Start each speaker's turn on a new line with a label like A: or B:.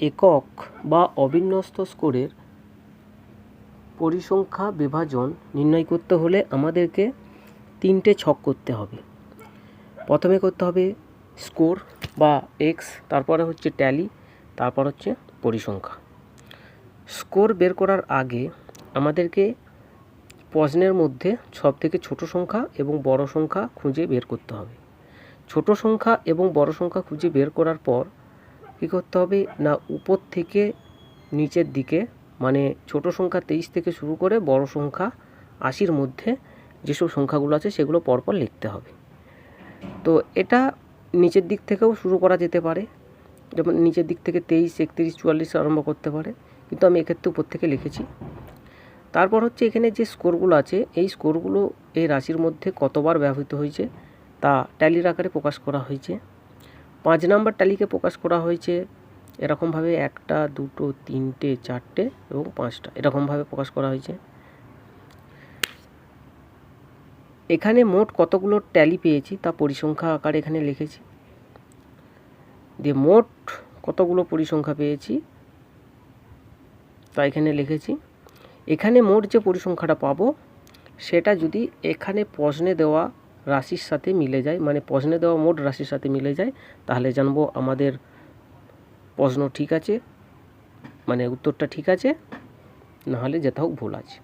A: একক বা অবিন্যস্ত স্কোরের পরিসংখ্যা বিভাজন নির্ণয় করতে হলে আমাদেরকে তিনটে ছক করতে হবে। প্রথমে করতে হবে স্কোর বা এক্স, তারপরে হচ্ছে ট্যালি, তারপর হচ্ছে পরিসংখ্যা। স্কোর বের করার আগে আমাদেরকে প্রশ্নের মধ্যে সব থেকে ছোটো সংখ্যা এবং বড় সংখ্যা খুঁজে বের করতে হবে। ছোট সংখ্যা এবং বড় সংখ্যা খুঁজে বের করার পর কী করতে হবে? না, উপর থেকে নিচের দিকে মানে ছোট সংখ্যা তেইশ থেকে শুরু করে বড় সংখ্যা আশির মধ্যে যেসব সংখ্যাগুলো আছে সেগুলো পরপর লিখতে হবে। তো এটা নিচের দিক থেকেও শুরু করা যেতে পারে। যেমন নিচের দিক থেকে তেইশ, একত্রিশ, চুয়াল্লিশ আরম্ভ করতে পারে। কিন্তু আমি এক্ষেত্রে উপর থেকে লিখেছি। তারপর হচ্ছে এখানে যে স্কোরগুলো আছে, এই স্কোরগুলো এই রাশির মধ্যে কতবার ব্যবহৃত হয়েছে তা ট্যালির আকারে প্রকাশ করা হয়েছে। পাঁচ নাম্বার ট্যালিকে প্রকাশ করা হয়েছে এরকমভাবে একটা, দুটো, তিনটে, চারটে এবং পাঁচটা এরকমভাবে প্রকাশ করা হয়েছে। এখানে মোট কতগুলো ট্যালি পেয়েছি তা পরিসংখ্যা আকারে এখানে লিখেছি। দিয়ে মোট কতগুলো পরিসংখ্যা পেয়েছি তা এখানে লিখেছি। এখানে মোট যে পরিসংখ্যাটা পাবো সেটা যদি এখানে প্রশ্নে দেওয়া রাশির সাথে মিলে যায় মানে প্রশ্নে দেওয়া মোট রাশির সাথে মিলে যায়, তাহলে জানব আমাদের প্রশ্ন ঠিক আছে মানে উত্তরটা ঠিক আছে, নাহলে যেটা হোক ভুল আছে।